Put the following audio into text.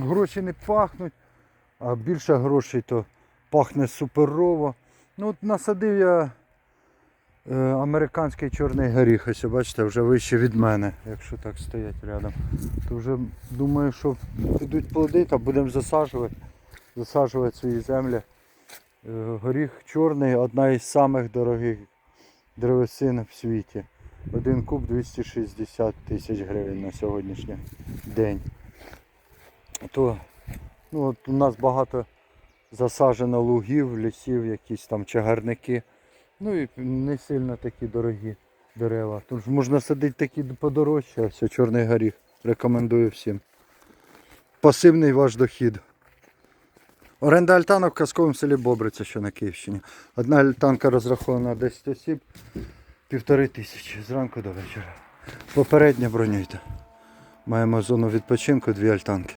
гроші не пахнуть, а більше грошей то пахне суперово. Ну от насадив я е, американський чорний горіх, ось бачите, вже вище від мене, якщо так стоять рядом. То вже думаю, що підуть плоди та будемо засаджувати, засаджувати свої землі. Е, Горіх чорний одна із самих дорогих древесин в світі. Один куб 260 тисяч гривень на сьогоднішній день. То ну, от у нас багато засаджено лугів, лісів, якісь там чагарники. Ну і не сильно такі дорогі дерева. Тож можна садити такі подорожче, ось чорний горіх. Рекомендую всім. Пасивний ваш дохід. Оренда альтанок в казковому селі Бобриця, що на Київщині. Одна альтанка розрахована на 10 осіб, півтори тисячі зранку до вечора. Попередньо бронюйте. Маємо зону відпочинку, дві альтанки.